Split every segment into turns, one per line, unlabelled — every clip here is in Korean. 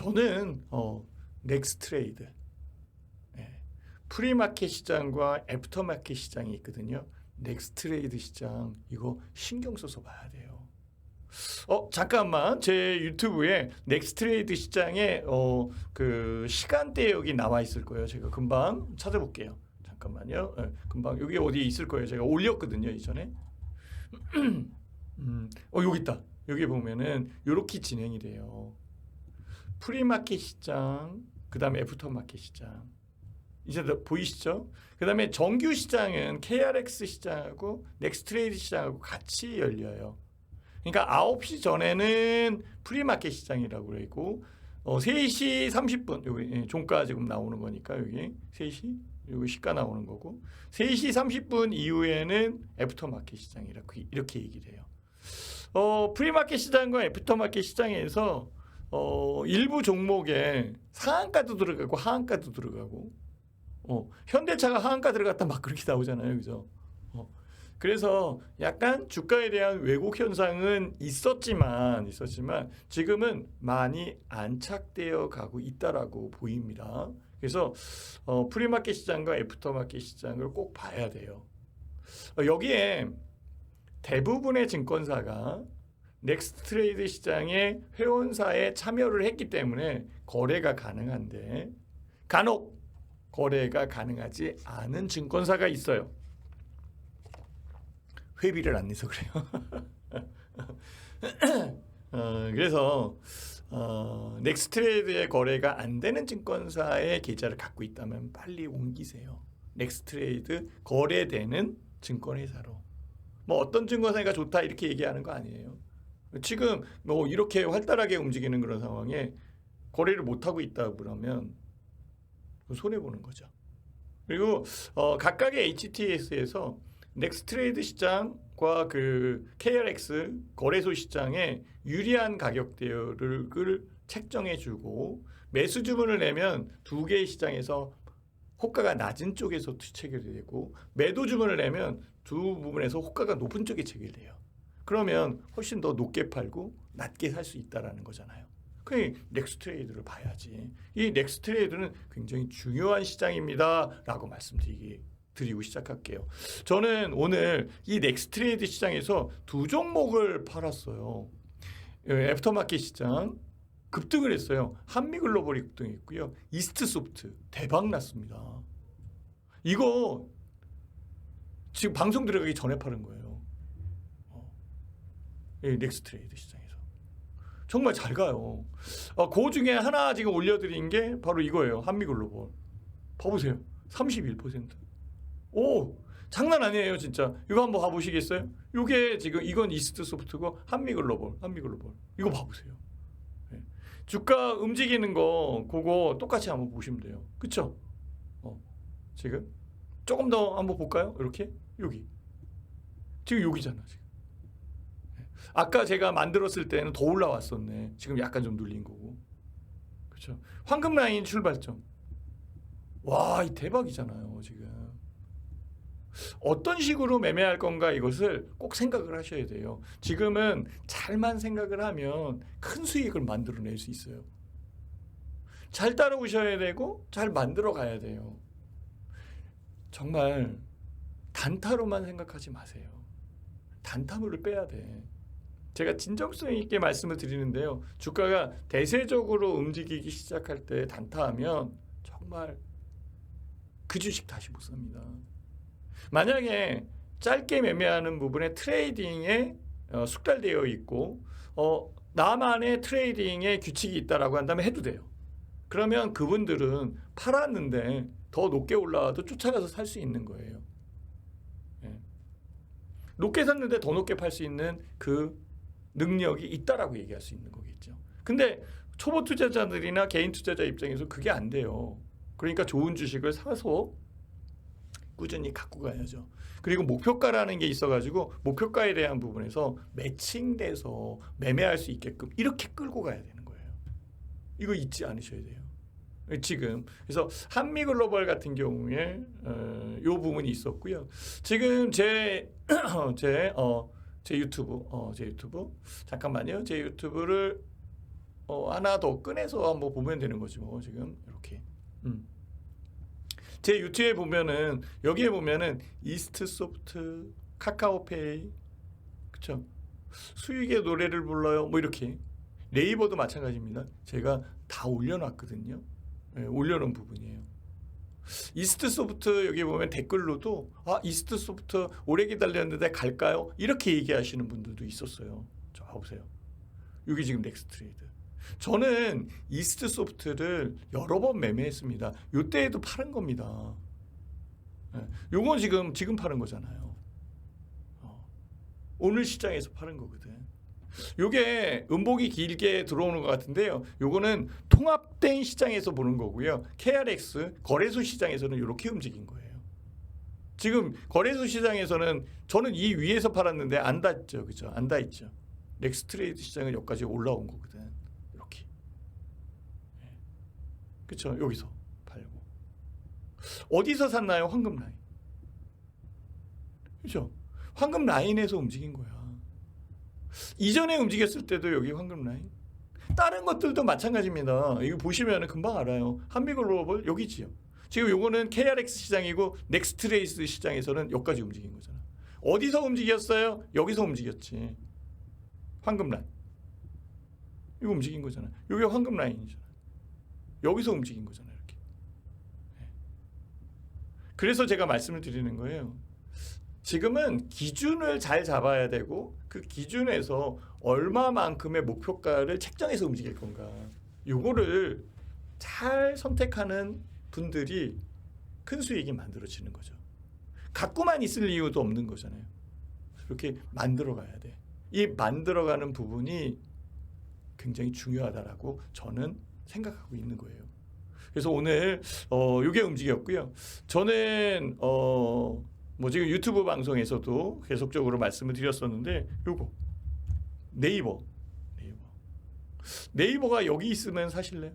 저는 어, 넥스트레이드 예. 프리마켓 시장과 애프터마켓 시장이 있거든요. 넥스트레이드 시장 이거 신경 써서 봐야 돼요. 어 잠깐만 제 유튜브에 넥스트레이드 시장에 어그 시간대 여기 나와 있을 거예요. 제가 금방 찾아볼게요. 잠깐만요. 예, 금방 여기 어디 있을 거예요. 제가 올렸거든요 이전에. 음, 어 여기 있다. 여기 보면은 이렇게 진행이 돼요. 프리마켓 시장, 그다음에 애프터마켓 시장. 이제 더 보이시죠? 그다음에 정규 시장은 KRX 시장하고 넥스트레이드 시장하고 같이 열려요. 그러니까 9시 전에는 프리마켓 시장이라고 그러고 어 3시 30분 여기 예, 종가 지금 나오는 거니까 여기 3시 여기 시가 나오는 거고 3시 30분 이후에는 애프터마켓 시장이라고 이렇게 얘기를 해요. 어 프리마켓 시장과 애프터마켓 시장에서 어 일부 종목에 상한가도 들어가고 하한가도 들어가고 어 현대차가 하한가 들어갔다 막 그렇게 나오잖아요. 그죠? 어 그래서 약간 주가에 대한 왜곡 현상은 있었지만 있었지만 지금은 많이 안착되어 가고 있다라고 보입니다. 그래서 어, 프리마켓 시장과 애프터마켓 시장을 꼭 봐야 돼요. 어, 여기에 대부분의 증권사가 넥스트레이드 시장에 회원사에 참여를 했기 때문에 거래가 가능한데 간혹 거래가 가능하지 않은 증권사가 있어요. 회비를 안 내서 그래요. 어, 그래서 어, 넥스트레이드의 거래가 안 되는 증권사의 계좌를 갖고 있다면 빨리 옮기세요. 넥스트레이드 거래되는 증권회사로. 뭐 어떤 증권사가 좋다 이렇게 얘기하는 거 아니에요. 지금 뭐 이렇게 활달하게 움직이는 그런 상황에 거래를 못 하고 있다 그러면 손해 보는 거죠. 그리고 어, 각각의 HTS에서 넥스트레이드 시장과 그 KRX 거래소 시장에 유리한 가격대를 책정해 주고 매수 주문을 내면 두 개의 시장에서 호가가 낮은 쪽에서 체결되고 매도 주문을 내면 두 부분에서 호가가 높은 쪽에 체결돼요. 그러면 훨씬 더 높게 팔고 낮게 살 수 있다라는 거잖아요. 그 넥스 트레이드를 봐야지. 이 넥스 트레이드는 굉장히 중요한 시장입니다라고 말씀드리기 드리고 시작할게요. 저는 오늘 이 넥스 트레이드 시장에서 두 종목을 팔았어요. 예, 애프터마켓 시장 급등을 했어요. 한미글로벌이 급등했고요. 이스트소프트 대박 났습니다. 이거 지금 방송 들어가기 전에 팔은 거예요. 어. 예, 넥스트레이드 시장에서 정말 잘 가요. 어, 그 중에 하나 지금 올려드린 게 바로 이거예요. 한미글로벌. 봐보세요. 31%. 오 장난 아니에요 진짜 이거 한번 봐보시겠어요? 이게 지금 이건 이스트 소프트고 한미글로벌 한미글로벌 이거 봐보세요 예. 주가 움직이는 거 그거 똑같이 한번 보시면 돼요 그쵸? 어, 지금 조금 더 한번 볼까요? 이렇게 여기 지금 여기잖아 지금 예. 아까 제가 만들었을 때는 더 올라왔었네 지금 약간 좀 눌린 거고 그렇죠 황금 라인 출발점 와, 이 대박이잖아요, 지금. 어떤 식으로 매매할 건가 이것을 꼭 생각을 하셔야 돼요. 지금은 잘만 생각을 하면 큰 수익을 만들어낼 수 있어요. 잘 따라오셔야 되고 잘 만들어 가야 돼요. 정말 단타로만 생각하지 마세요. 단타물을 빼야 돼. 제가 진정성 있게 말씀을 드리는데요. 주가가 대세적으로 움직이기 시작할 때 단타하면 정말 그 주식 다시 못 삽니다. 만약에 짧게 매매하는 부분에 트레이딩에 어, 숙달되어 있고 어, 나만의 트레이딩의 규칙이 있다라고 한다면 해도 돼요. 그러면 그분들은 팔았는데 더 높게 올라와도 쫓아가서 살 수 있는 거예요. 예. 높게 샀는데 더 높게 팔 수 있는 그 능력이 있다라고 얘기할 수 있는 거겠죠. 근데 초보 투자자들이나 개인 투자자 입장에서 그게 안 돼요. 그러니까 좋은 주식을 사서 꾸준히 갖고 가야죠. 그리고 목표가라는 게 있어가지고 목표가에 대한 부분에서 매칭돼서 매매할 수 있게끔 이렇게 끌고 가야 되는 거예요. 이거 잊지 않으셔야 돼요. 지금 그래서 한미 글로벌 같은 경우에 어, 요 부분이 있었고요. 지금 제제어 제 유튜브 어 제 유튜브 잠깐만요. 제 유튜브를 어, 하나 더 꺼내서 한번 보면 되는 거지 뭐 지금 이렇게. 음. 제 유튜브에 보면은 여기에 보면은 이스트 소프트, 카카오페이, 그쵸? 수익의 노래를 불러요. 뭐 이렇게 네이버도 마찬가지입니다. 제가 다 올려놨거든요. 예, 올려놓은 부분이에요. 이스트 소프트 여기 보면 댓글로도 아 이스트 소프트 오래 기다렸는데 갈까요? 이렇게 얘기하시는 분들도 있었어요. 저 보세요. 여기 지금 넥스트 트레이드. 저는 이스트 소프트를 여러 번 매매했습니다. 요때에도 파는 겁니다. 예, 요건 지금 지금 파는 거잖아요. 어, 오늘 시장에서 파는 거거든. 요게 음복이 길게 들어오는 것 같은데요. 요거는 통합된 시장에서 보는 거고요. KRX 거래소 시장에서는 이렇게 움직인 거예요. 지금 거래소 시장에서는 저는 이 위에서 팔았는데 안 닿죠, 그죠? 안 닿있죠. 넥스트레이드 시장은 여기까지 올라온 거거든. 이렇게, 그렇죠? 여기서 팔고 어디서 샀나요? 황금 라인, 그렇죠? 황금 라인에서 움직인 거야. 이전에 움직였을 때도 여기 황금 라인. 다른 것들도 마찬가지입니다. 이거 보시면 금방 알아요. 한미글로벌 여기지요. 지금 요거는 KRX 시장이고 넥스트레이스 시장에서는 여기까지 움직인 거잖아. 어디서 움직였어요? 여기서 움직였지. 황금 라인. 이거 움직인 거잖아. 여기 황금 라인이잖아. 여기서 움직인 거잖아. 이렇게. 네. 그래서 제가 말씀을 드리는 거예요. 지금은 기준을 잘 잡아야 되고 그 기준에서 얼마만큼의 목표가를 책정해서 움직일 건가. 요거를 잘 선택하는 분들이 큰 수익이 만들어지는 거죠. 갖고만 있을 이유도 없는 거잖아요. 이렇게 만들어 가야 돼. 이 만들어가는 부분이 굉장히 중요하다라고 저는 생각하고 있는 거예요. 그래서 오늘 어 요게 움직였고요. 저는 어 뭐 지금 유튜브 방송에서도 계속적으로 말씀을 드렸었는데 요거 네이버 네이버 네이버가 여기 있으면 사실래요?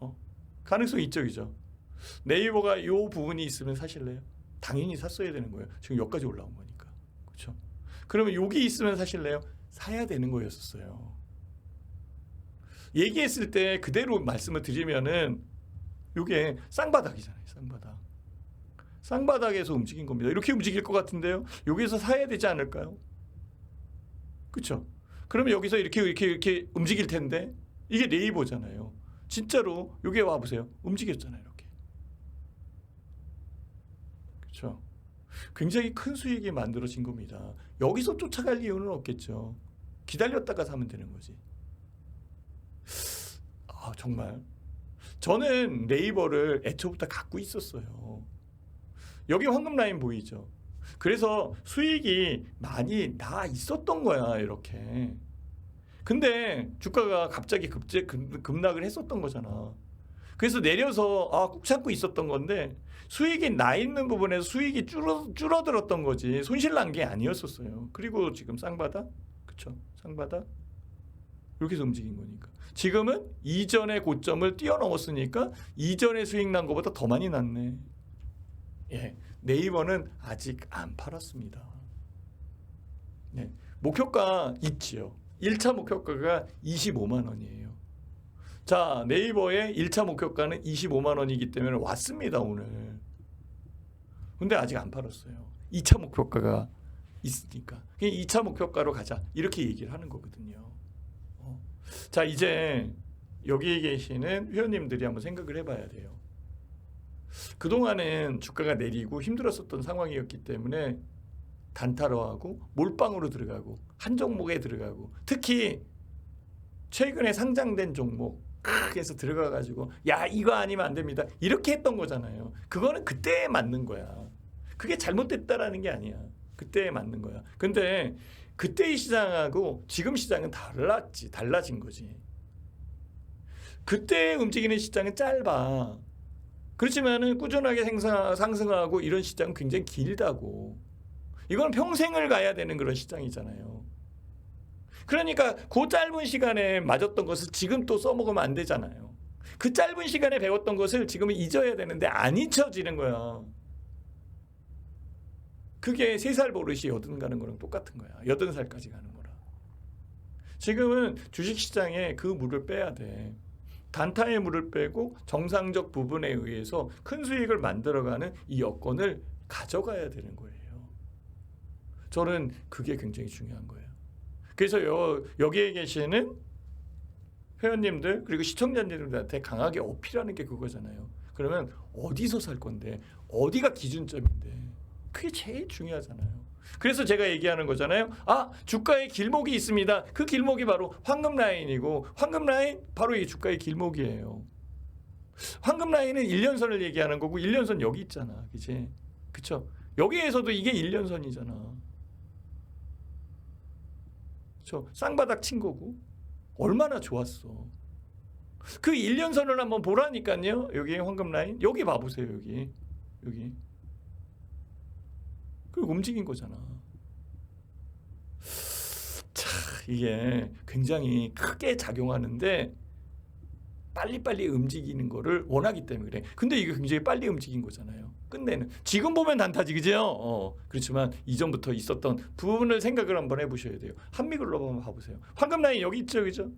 어 가능성 있죠, 그죠? 네이버가 요 부분이 있으면 사실래요? 당연히 샀어야 되는 거예요. 지금 여기까지 올라온 거니까. 그렇죠? 그러면 여기 있으면 사실래요? 사야 되는 거였었어요. 얘기했을 때 그대로 말씀을 드리면은 요게 쌍바닥이잖아요. 쌍바닥. 쌍바닥에서 움직인 겁니다. 이렇게 움직일 것 같은데요. 여기서 사야 되지 않을까요? 그렇죠? 그러면 여기서 이렇게 이렇게 이렇게 움직일 텐데 이게 네이버잖아요. 진짜로 여기 와 보세요. 움직였잖아요. 이렇게. 그렇죠? 굉장히 큰 수익이 만들어진 겁니다. 여기서 쫓아갈 이유는 없겠죠. 기다렸다가 사면 되는 거지. 아, 정말. 저는 네이버를 애초부터 갖고 있었어요. 여기 황금 라인 보이죠? 그래서 수익이 많이 나 있었던 거야, 이렇게. 근데 주가가 갑자기 급제, 급, 급락을 했었던 거잖아. 그래서 내려서 아, 꾹 참고 있었던 건데 수익이 나 있는 부분에서 수익이 줄어, 줄어들었던 거지 손실 난 게 아니었었어요. 그리고 지금 쌍바닥, 그쵸? 쌍바닥 이렇게 해서 움직인 거니까. 지금은 이전의 고점을 뛰어넘었으니까 이전의 수익 난 것보다 더 많이 났네. 예, 네이버는 아직 안 팔았습니다. 네, 목표가 있지요. 1차 목표가가 25만 원이에요. 자, 네이버의 1차 목표가는 25만 원이기 때문에 왔습니다, 오늘. 근데 아직 안 팔았어요. 2차 목표가가 있으니까. 2차 목표가로 가자. 이렇게 얘기를 하는 거거든요. 어. 자, 이제 여기에 계시는 회원님들이 한번 생각을 해봐야 돼요. 그동안은 주가가 내리고 힘들었었던 상황이었기 때문에 단타로 하고 몰빵으로 들어가고 한 종목에 들어가고 특히 최근에 상장된 종목 해서 들어가 가지고 야 이거 아니면 안 됩니다. 이렇게 했던 거잖아요. 그거는 그때에 맞는 거야. 그게 잘못됐다라는 게 아니야. 그때에 맞는 거야. 근데 그때의 시장하고 지금 시장은 달랐지 달라진 거지. 그때 움직이는 시장은 짧아 그렇지만은 꾸준하게 생산, 상승하고 이런 시장은 굉장히 길다고 이건 평생을 가야 되는 그런 시장이잖아요. 그러니까 그 짧은 시간에 맞았던 것을 지금 또 써먹으면 안 되잖아요. 그 짧은 시간에 배웠던 것을 지금은 잊어야 되는데 안 잊혀지는 거야. 그게 세 살 버릇이 여든 가는 거랑 똑같은 거야. 여든 살까지 가는 거라. 지금은 주식시장에 그 물을 빼야 돼. 단타의 물을 빼고 정상적 부분에 의해서 큰 수익을 만들어가는 이 여건을 가져가야 되는 거예요. 저는 그게 굉장히 중요한 거예요. 그래서 여, 여기에 계시는 회원님들 그리고 시청자님들한테 강하게 어필하는 게 그거잖아요. 그러면 어디서 살 건데 어디가 기준점인데 그게 제일 중요하잖아요. 그래서 제가 얘기하는 거잖아요. 아 주가의 길목이 있습니다. 그 길목이 바로 황금 라인이고 황금 라인 바로 이 주가의 길목이에요. 황금 라인은 1년선을 얘기하는 거고 1년선 여기 있잖아. 그치? 그쵸? 여기에서도 이게 1년선이잖아. 그쵸? 쌍바닥 친 거고 얼마나 좋았어. 그 1년선을 한번 보라니까요. 여기 황금 라인. 여기 봐 보세요. 여기. 여기. 그 움직인 거잖아. 자, 이게 굉장히 크게 작용하는데 빨리빨리 움직이는 거를 원하기 때문에 그래. 근데 이게 굉장히 빨리 움직인 거잖아요. 끝내는. 지금 보면 단타지 그죠? 어. 그렇지만 이전부터 있었던 부분을 생각을 한번 해보셔야 돼요. 한미글로 한번 봐보세요. 황금 라인 여기 있죠, 그죠?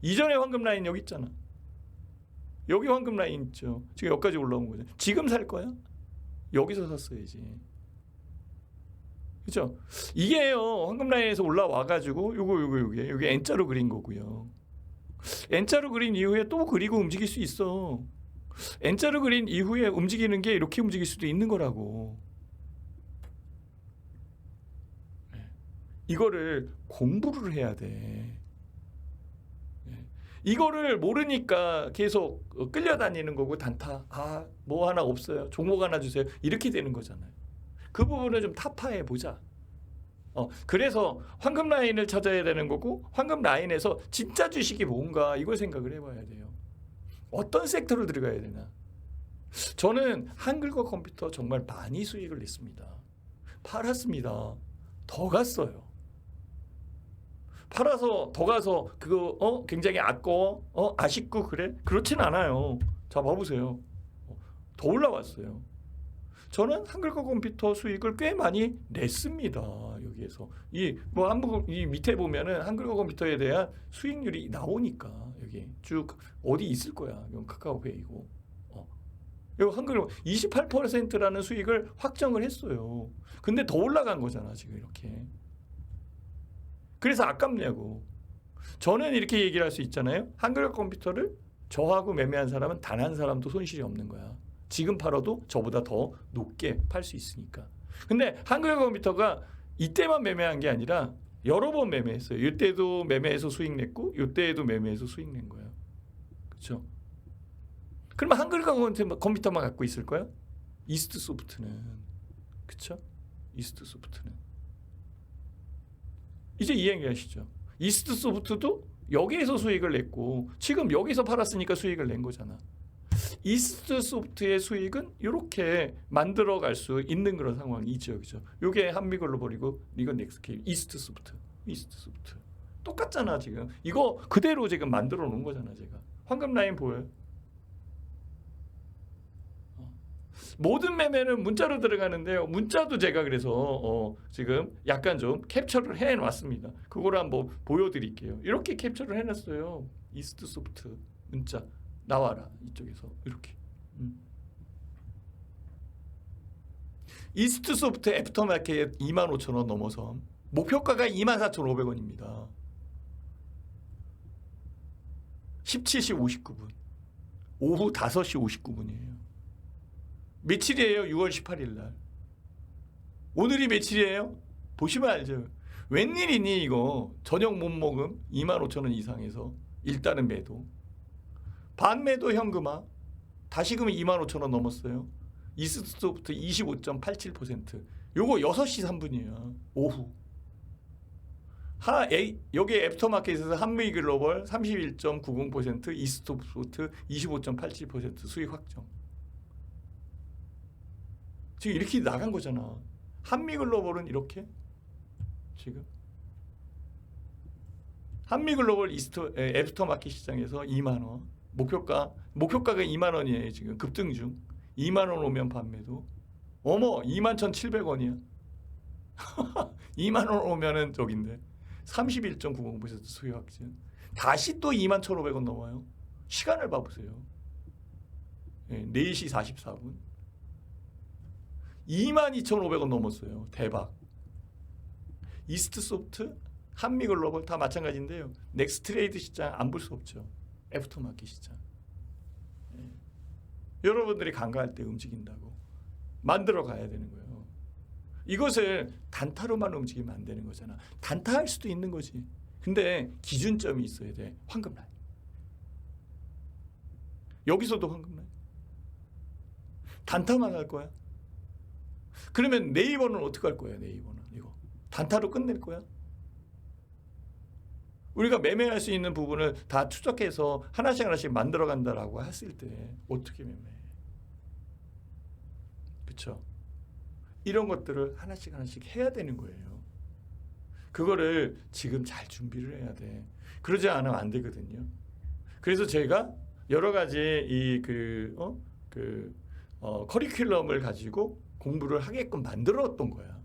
이전에 황금 라인 여기 있잖아. 여기 황금 라인 있죠. 지금 여기까지 올라온 거죠. 지금 살 거야? 여기서 샀어야지. 그죠? 이게요. 황금 라인에서 올라와 가지고 요거 요거 요게 요게 N자로 그린 거고요. N자로 그린 이후에 또 그리고 움직일 수 있어. N자로 그린 이후에 움직이는 게 이렇게 움직일 수도 있는 거라고. 네. 이거를 공부를 해야 돼. 네. 이거를 모르니까 계속 어, 끌려다니는 거고 단타 아 뭐 하나 없어요 종목 하나 주세요 이렇게 되는 거잖아요 그 부분을 좀 타파해 보자. 어 그래서 황금 라인을 찾아야 되는 거고 황금 라인에서 진짜 주식이 뭔가 이걸 생각을 해봐야 돼요. 어떤 섹터를 들어가야 되나. 저는 한글과 컴퓨터 정말 많이 수익을 냈습니다. 팔았습니다. 더 갔어요. 팔아서 더 가서 그거 어 굉장히 아까워? 어 아쉽고 그래? 그렇진 않아요. 자 봐보세요. 어, 더 올라왔어요 저는 한글과 컴퓨터 수익을 꽤 많이 냈습니다 여기에서 이 뭐 한국 이 밑에 보면은 한글과 컴퓨터에 대한 수익률이 나오니까 여기 쭉 어디 있을 거야 이건 카카오페이고 어. 이거 한글 28%라는 수익을 확정을 했어요 근데 더 올라간 거잖아 지금 이렇게 그래서 아깝냐고. 저는 이렇게 얘기를 할 수 있잖아요. 한글 컴퓨터를 저하고 매매한 사람은 단 한 사람도 손실이 없는 거야. 지금 팔아도 저보다 더 높게 팔 수 있으니까. 근데 한글 컴퓨터가 이때만 매매한 게 아니라 여러 번 매매했어요. 이때도 매매해서 수익 냈고 이때에도 매매해서 수익 낸 거예요. 그렇죠? 그러면 한글 컴퓨터만 갖고 있을 거야? 이스트 소프트는 그렇죠? 이스트 소프트는 이제 이해하시죠? 이스트 소프트도 여기에서 수익을 냈고 지금 여기서 팔았으니까 수익을 낸 거잖아. 이스트 소프트의 수익은 이렇게 만들어 갈 수 있는 그런 상황이죠. 그죠? 요게 한미 글로 버리고 이건 넥스케이 이스트 소프트. 이스트 소프트. 똑같잖아, 지금. 이거 그대로 지금 만들어 놓은 거잖아, 제가. 황금 라인 보여요? 모든 매매는 문자로 들어가는데요. 문자도 제가 그래서 어, 지금 약간 좀 캡처를 해 놨습니다. 그거를 한번 보여드릴게요. 이렇게 캡처를 해놨어요. 이스트 소프트 문자 나와라 이쪽에서 이렇게. 음. 이스트 소프트 애프터마켓 25,000원 넘어서 목표가가 24,500원입니다. 17시 59분. 오후 5시 59분이에요. 며칠이에요? 6월 18일 날. 오늘이 며칠이에요? 보시면 알죠. 웬일이니 이거 저녁 못 먹음 25,000원 이상에서 일단은 매도. 반매도 현금화. 다시금 25,000원 넘었어요. 이스트소프트 25.87%. 요거 6시 3분이에요. 오후. 하 A, 여기 애프터마켓에서 한미 글로벌 31.90% 이스트소프트 25.87% 수익 확정. 지금 이렇게 나간 거잖아. 한미 글로벌은 이렇게 지금 한미 글로벌 이스터 에, 앱스토어 마켓 시장에서 2만 원 목표가 목표가가 2만 원이에요 지금 급등 중 2만 원 오면 판매도 어머 2만 1,700원이야 2만 원 오면은 저긴데 31.90% 수요 확진. 다시 또 2만 1,500원 넘어요. 시간을 봐보세요. 예, 4시 44분. 2만 2,500원 넘었어요. 대박. 이스트 소프트, 한미 글로벌 다 마찬가지인데요. 넥스트레이드 시장 안 볼 수 없죠. 애프터마켓 시장. 예. 여러분들이 간과할 때 움직인다고 만들어 가야 되는 거예요. 이것을 단타로만 움직이면 안 되는 거잖아. 단타할 수도 있는 거지. 근데 기준점이 있어야 돼. 황금 라인. 여기서도 황금 라인. 단타만 할 거야. 그러면 네이버는 어떻게 할 거야? 네이버는 이거 단타로 끝낼 거야? 우리가 매매할 수 있는 부분을 다 추적해서 하나씩 하나씩 만들어 간다라고 했을 때 어떻게 매매해? 그렇죠? 이런 것들을 하나씩 하나씩 해야 되는 거예요. 그거를 지금 잘 준비를 해야 돼. 그러지 않으면 안 되거든요. 그래서 제가 여러 가지 이그 어? 그 어, 커리큘럼을 가지고 공부를 하게끔 만들었던 거야.